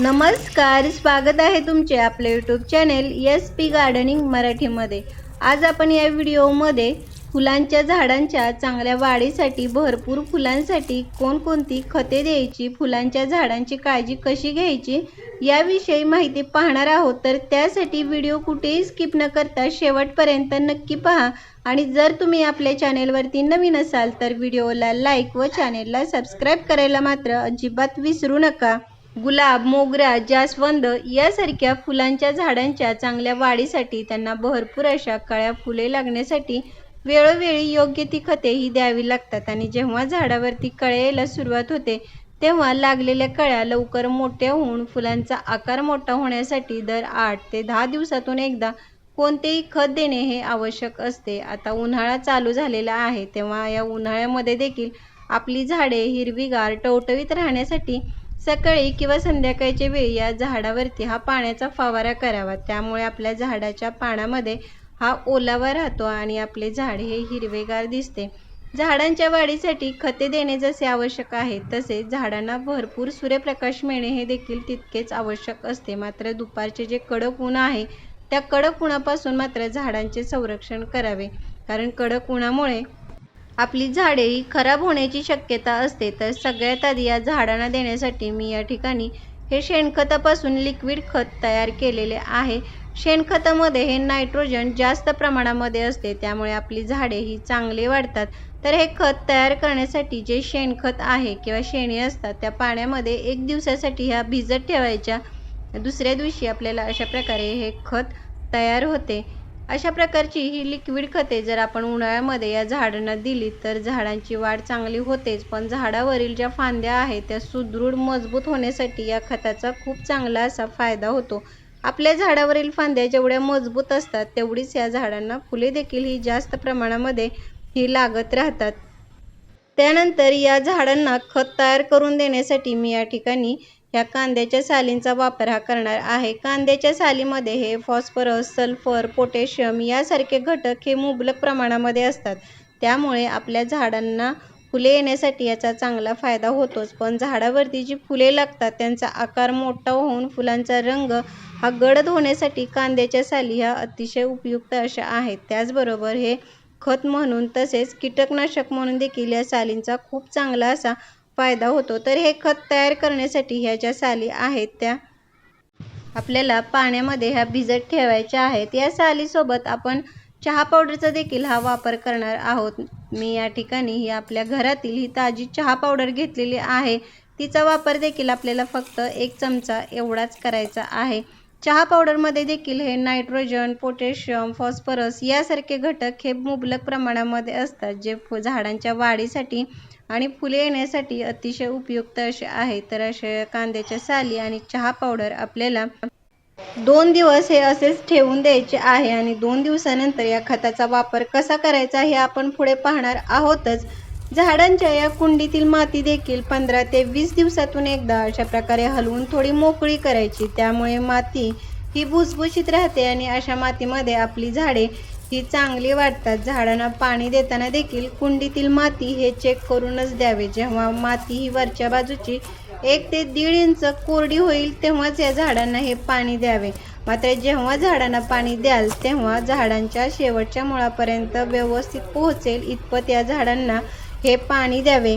नमस्कार स्वागत आहे तुमचे आपले YouTube channel S P gardening मराठीमध्ये. आज आपण या व्हिडिओमध्ये फुलांच्या झाडांच्या चांगल्या वाढीसाठी भरपूर फुलांसाठी कोणकोणती खते द्यायची फुलांच्या झाडांची काळजी कशी घ्यायची याविषयी माहिती पाहणार आहोत. तर त्यासाठी व्हिडिओ कुठेही स्किप न करता शेवटपर्यंत नक्की पहा. आणि जर तुम्ही आपल्या चॅनेलवरती नवीन असाल तर व्हिडिओला लाईक व चॅनेलला सबस्क्राईब करायला मात्र अजिबात विसरू नका. गुलाब मोगरा जास्वंद यासारख्या फुलांच्या झाडांच्या चांगल्या वाढीसाठी त्यांना भरपूर अशा कळ्या फुले लागण्यासाठी वेळोवेळी योग्य ती खते ही द्यावी लागतात. आणि जेव्हा झाडावरती कळे यायला सुरुवात होते तेव्हा लागलेल्या कळ्या लवकर मोठ्या होऊन फुलांचा आकार मोठा होण्यासाठी दर आठ ते दहा दिवसातून एकदा कोणतेही खत देणे हे आवश्यक असते. आता उन्हाळा चालू झालेला आहे तेव्हा या उन्हाळ्यामध्ये देखील आपली झाडे हिरवीगार टवटवीत राहण्यासाठी सकाळी किंवा संध्याकाळच्या वेळी या झाडावरती हा पाण्याचा फवारा करावा. त्यामुळे आपल्या झाडाच्या पानामध्ये हा ओलावा राहतो आणि आपले झाड हे हिरवेगार दिसते. झाडांच्या वाढीसाठी खते देणे जसे आवश्यक आहे तसे झाडांना भरपूर सूर्यप्रकाश मिळणे हे देखील तितकेच आवश्यक असते. मात्र दुपारचे जे कडक ऊन आहे त्या कडक उन्हापासून मात्र झाडांचे संरक्षण करावे. कारण कडक उन्हामुळे आपली झाडे ही खराब होण्याची शक्यता असते तर सगळ्यात आधी या झाडांना देण्यासाठी मी या ठिकाणी हे शेणखतापासून लिक्विड खत तयार केलेले आहे. शेणखतामध्ये हे नायट्रोजन जास्त प्रमाणामध्ये असते त्यामुळे आपली झाडे ही चांगली वाढतात. तर हे खत तयार करण्यासाठी जे शेणखत आहे किंवा शेणी असतात त्या पाण्यामध्ये एक दिवसासाठी ह्या भिजत ठेवायच्या. दुसऱ्या दिवशी आपल्याला अशा प्रकारे हे खत तयार होते. अशा प्रकारची ही लिक्विड खते जर आपण उन्हाळ्यामध्ये या झाडांना दिली तर झाडांची वाढ चांगली होतेच. पण झाडावरील ज्या फांद्या आहेत त्या सुदृढ मजबूत होण्यासाठी या खताचा खूप चांगला असा फायदा होतो. आपल्या झाडावरील फांद्या जेवढ्या मजबूत असतात तेवढीच या झाडांना फुले देखील ही जास्त प्रमाणामध्ये ही लागत राहतात. त्यानंतर या झाडांना खत तयार करून देण्यासाठी मी या ठिकाणी ह्या कांद्याच्या सालींचा वापर हा करणार आहे. कांद्याच्या सालीमध्ये हे फॉस्फरस सल्फर पोटॅशियम यासारखे घटक हे मुबलक प्रमाणामध्ये असतात. त्यामुळे आपल्या झाडांना फुले येण्यासाठी याचा चांगला फायदा होतोच. पण झाडावरती जी फुले लागतात त्यांचा आकार मोठा होऊन फुलांचा रंग हा गडद होण्यासाठी कांद्याच्या साली ह्या अतिशय उपयुक्त अशा आहेत. त्याचबरोबर हे खत म्हणून तसेच कीटकनाशक म्हणून देखील या सालींचा खूप चांगला असा फायदा होतो. तर हे खत तयार करण्यासाठी ह्या ज्या साली आहेत त्या आपल्याला पाण्यामध्ये ह्या भिजत ठेवायच्या आहेत. या सालीसोबत आपण चहा पावडरचा देखील हा वापर करणार आहोत. मी या ठिकाणी ही आपल्या घरातील ही ताजी चहा पावडर घेतलेली आहे. तिचा वापर देखील आपल्याला फक्त एक चमचा एवढाच करायचा आहे. चहा पावडरमध्ये देखील हे नायट्रोजन पोटॅशियम फॉस्फरस यासारखे घटक हे मुबलक प्रमाणामध्ये असतात जे फु झाडांच्या वाढीसाठी आणि फुले येण्यासाठी अतिशय उपयुक्त असे आहे तर अशा कांद्याच्या साली आणि चहा पावडर आपल्याला दोन दिवस हे असेच ठेवून द्यायचे आहे आणि दोन दिवसानंतर या खताचा वापर कसा करायचा हे आपण पुढे पाहणार आहोतच. झाडांच्या या कुंडीतील माती देखील पंधरा ते वीस दिवसातून एकदा अशा प्रकारे हलवून थोडी मोकळी करायची. त्यामुळे माती ही भुसभुशीत राहते आणि अशा मातीमध्ये आपली झाडे ही चांगली वाढतात. झाडांना पाणी देताना देखील कुंडीतील माती हे चेक करूनच द्यावे. जेव्हा माती ही वरच्या बाजूची एक ते दीड इंच कोरडी होईल तेव्हाच या झाडांना हे पाणी द्यावे. मात्र जेव्हा झाडांना पाणी द्याल तेव्हा झाडांच्या शेवटच्या मुळापर्यंत व्यवस्थित पोहोचेल इतपत या झाडांना हे पाणी द्यावे.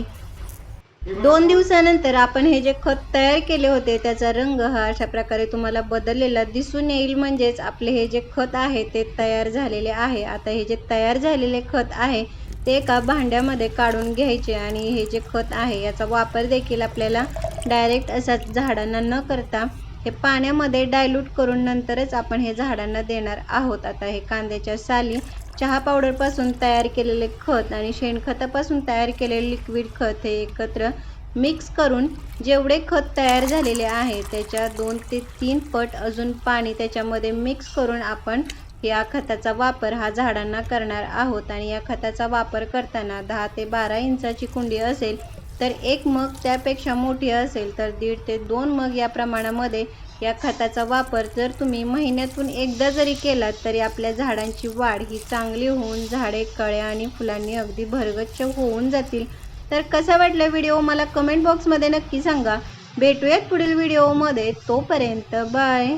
दोन दिवसानंतर आपण हे जे खत तयार केले होते त्याचा रंग हा अशा प्रकारे तुम्हाला बदललेला दिसून येईल. म्हणजेच आपले हे जे खत आहे ते तयार झालेले आहे. आता हे जे तयार झालेले खत आहे ते एका भांड्यामध्ये काढून घ्यायचे आणि हे जे खत आहे याचा वापर देखील आपल्याला डायरेक्ट असा झाडांना न करता हे पाण्यामध्ये डायल्यूट करून नंतरच आपण हे झाडांना देणार आहोत. आता हे कांद्याच्या साली चहा पावडरपासून तयार केलेले खत आणि शेणखतापासून तयार केलेले लिक्विड खत हे एकत्र मिक्स करून जेवढे खत तयार झालेले आहे त्याच्या दोन ते तीन पट अजून पाणी त्याच्यामध्ये मिक्स करून आपण या खताचा वापर हा झाडांना करणार आहोत. आणि या खताचा वापर करताना दहा ते बारा इंचाची कुंडी असेल तर एक मग त्यापेक्षा मोठी असेल तर दीड ते दोन मग या प्रमाणामध्ये या खताचा वापर जर तुम्ही महिन्यातून एकदा जरी केलात तरी आपल्या झाडांची वाढ ही चांगली होऊन झाडे कळ्या आणि फुलांनी अगदी भरगच्च होऊन जातील. तर कसा वाटला व्हिडिओ मला कमेंट बॉक्समध्ये नक्की सांगा. भेटूयात पुढील व्हिडिओमध्ये. तोपर्यंत बाय.